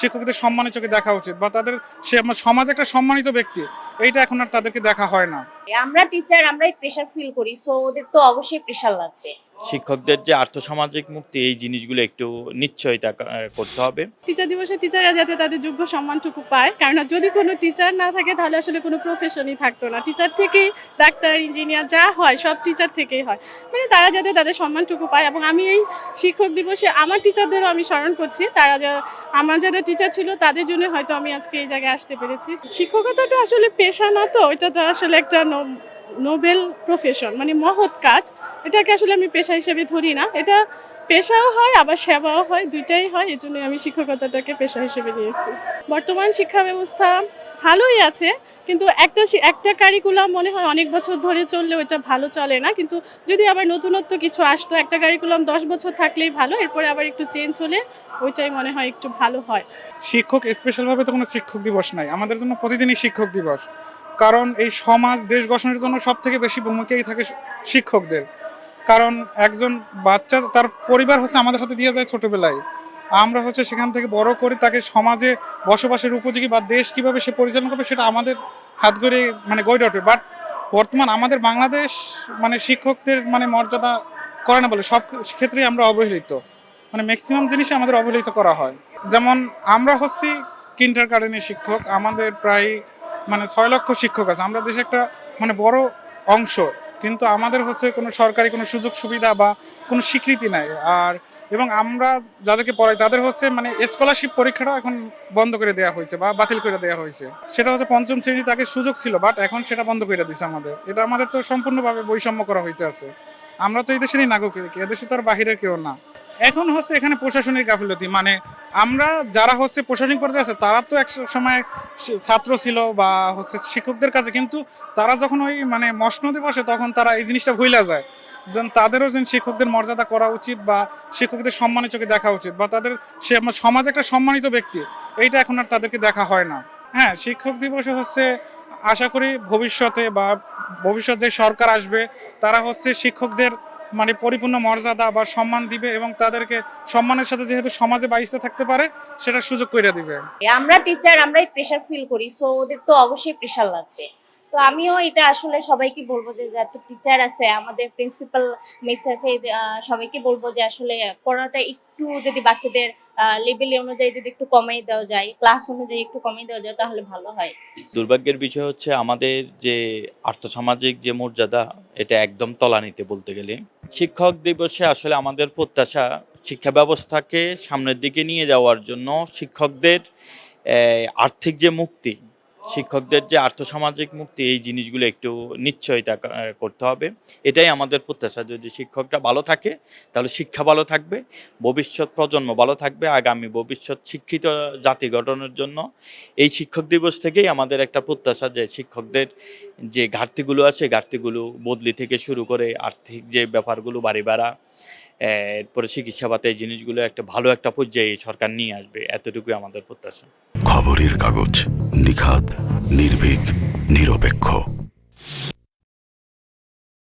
শিক্ষকদের সম্মানের চোখে দেখা উচিত বা তাদের সে আমার সমাজে একটা সম্মানিত ব্যক্তি, এইটা এখন আর তাদেরকে দেখা হয় না। আমরা টিচার আমরাই প্রেশার ফিল করি সো ওদের তো অবশ্যই প্রেশার লাগবে। শিক্ষকদের যে আর্থসামাজিক মুক্তি, এই জিনিসগুলো একটু নিশ্চয়তা করতে হবে। টিচার দিবসে টিচাররা যাতে তাদের যোগ্য সম্মানটুকু পায় কারণ যদি কোনো টিচার না থাকে, তাহলে আসলে কোনো প্রফেশনই থাকতো না। টিচার থেকেই ডাক্তার ইঞ্জিনিয়ার যা হয়, সব টিচার থেকেই হয়। মানে তারা যাতে তাদের সম্মানটুকু পায় এবং আমি এই শিক্ষক দিবসে আমার টিচারদেরও আমি স্মরণ করছি, তারা যা, আমার যারা টিচার ছিল, তাদের জন্য হয়তো আমি আজকে এই জায়গায় আসতে পেরেছি। শিক্ষকতাটা আসলে পেশা না তো, এটা তো আসলে একটা নোবেল প্রফেশন মানে মহৎ কাজ। এটাকে আসলে আমি পেশা হিসেবে ধরি না। এটা পেশাও হয়, আবার সেবাও হয়, দুইটাই হয়। এই জন্যই আমি শিক্ষকতাটাকে পেশা হিসেবে নিয়েছি। বর্তমান শিক্ষা ব্যবস্থা ভালোই আছে, কিন্তু একটা একটা কারিকুলাম মনে হয় অনেক বছর ধরে চললেও এটা ভালো চলে না। কিন্তু যদি আবার নতুনত্ব কিছু আসতো, একটা কারিকুলাম দশ বছর থাকলেই ভালো, এরপরে আবার একটু চেঞ্জ হলে ওইটাই মনে হয় একটু ভালো হয়। শিক্ষক স্পেশালভাবে তো কোনো শিক্ষক দিবস নাই, আমাদের জন্য প্রতিদিনই শিক্ষক দিবস। কারণ এই সমাজ, দেশ গঠনের জন্য সব থেকে বেশি ভূমিকাই থাকে শিক্ষকদের। কারণ একজন বাচ্চা, তার পরিবার হচ্ছে আমাদের সাথে দিয়ে যায় ছোটবেলায়। আমরা হচ্ছে সেখান থেকে বড় করে তাকে সমাজে বসবাসের উপযোগী বা দেশ কীভাবে সে পরিচালনা করবে সেটা আমাদের হাত ধরে মানে গড়ে ওঠে বাট বর্তমান আমাদের বাংলাদেশ মানে শিক্ষকদের মানে মর্যাদা করে না বলে সব ক্ষেত্রেই আমরা অবহেলিত। মানে ম্যাক্সিমাম জিনিসই আমাদের অবহেলিত করা হয়। যেমন আমরা হচ্ছি কিন্টার গার্ডেনের শিক্ষক, আমাদের প্রায় মানে ছয় লক্ষ শিক্ষক আছে। আমরা দেশে একটা মানে বড় অংশ। কিন্তু আমাদের হচ্ছে কোনো সরকারি কোনো সুযোগ সুবিধা বা কোনো স্বীকৃতি নাই। আর এবং আমরা যাদেরকে পড়াই তাদের হচ্ছে মানে স্কলারশিপ পরীক্ষাটা এখন বন্ধ করে দেওয়া হয়েছে বা বাতিল করে দেওয়া হয়েছে। সেটা হচ্ছে পঞ্চম শ্রেণি তাকে সুযোগ ছিল বাট এখন সেটা বন্ধ করে দিয়েছে আমাদের। এটা আমাদের তো সম্পূর্ণভাবে বৈষম্য করা হইতে আছে। আমরা তো এই দেশেরই নাগরিক এদেশে তো আর বাহিরের কেউ না। এখন হচ্ছে এখানে প্রশাসনিক গাফিলতি মানে আমরা যারা হচ্ছে প্রশাসনিক পর্যায়ে আছে, তারা তো এক সময় ছাত্র ছিল বা হচ্ছে শিক্ষকদের কাছে, কিন্তু তারা যখন ওই মানে মসনদে বসে, তখন তারা এই জিনিসটা ভুলে যায়। যেন তাদেরও যেন শিক্ষকদের মর্যাদা করা উচিত বা শিক্ষকদের সম্মানের চোখে দেখা উচিত বা তাদের সে সমাজে একটা সম্মানিত ব্যক্তি, এইটা এখন আর তাদেরকে দেখা হয় না। হ্যাঁ শিক্ষক দিবসে হচ্ছে আশা করি ভবিষ্যতে বা ভবিষ্যৎ যে সরকার আসবে, তারা হচ্ছে শিক্ষকদের মানে পরিপূর্ণ মর্যাদা বা সম্মান দিবে এবং তাদেরকে সম্মানের সাথে যেহেতু সমাজে বাইসতে থাকতে পারে সেটা সুযোগ করে দিবে। আমরা টিচার আমরাই প্রেশার ফিল করি সো ওদের তো অবশ্যই প্রেশার লাগবে। তো আমিও এটা আসলে সবাইকে বলব যে যত টিচার আছে, আমাদের প্রিন্সিপাল মিস আছে সবাইকে বলব যে আসলে পড়াটা একটু যদি বাচ্চাদের লেভেল অনুযায়ী যদি একটু কমিয়ে দেওয়া যায় ক্লাস অনুযায়ী একটু কমিয়ে দেওয়া যায়, তাহলে ভালো হয়। দুর্ভাগ্যের বিষয় হচ্ছে আমাদের যে আর্থসামাজিক যে মর্যাদা, এটা একদম তলানিতে বলতে গেলে। শিক্ষক দিবসে আসলে আমাদের প্রত্যাশা শিক্ষা ব্যবস্থাকে সামনের দিকে নিয়ে যাওয়ার জন্য শিক্ষকদের আর্থিক যে মুক্তি শিক্ষকদের যে আর্থসামাজিক মুক্তি, এই জিনিসগুলো একটু নিশ্চয়তা করতে হবে। এটাই আমাদের প্রত্যাশা যদি শিক্ষকটা ভালো থাকে, তাহলে শিক্ষা ভালো থাকবে, ভবিষ্যৎ প্রজন্ম ভালো থাকবে, আগামী ভবিষ্যৎ শিক্ষিত জাতি গঠনের জন্য। এই শিক্ষক দিবস থেকেই আমাদের একটা প্রত্যাশা যে শিক্ষকদের যে ঘাটতিগুলো আছে, ঘাটতিগুলো বদলি থেকে শুরু করে আর্থিক যে ব্যাপারগুলো বাড়ি বাড়া এরপরে চিকিৎসা পাতে এই জিনিসগুলো একটা ভালো একটা পর্যায়ে সরকার নিয়ে আসবে, এতটুকুই আমাদের প্রত্যাশা। খবরের কাগজ নিখাত নির্ভীক, নিরপেক্ষ।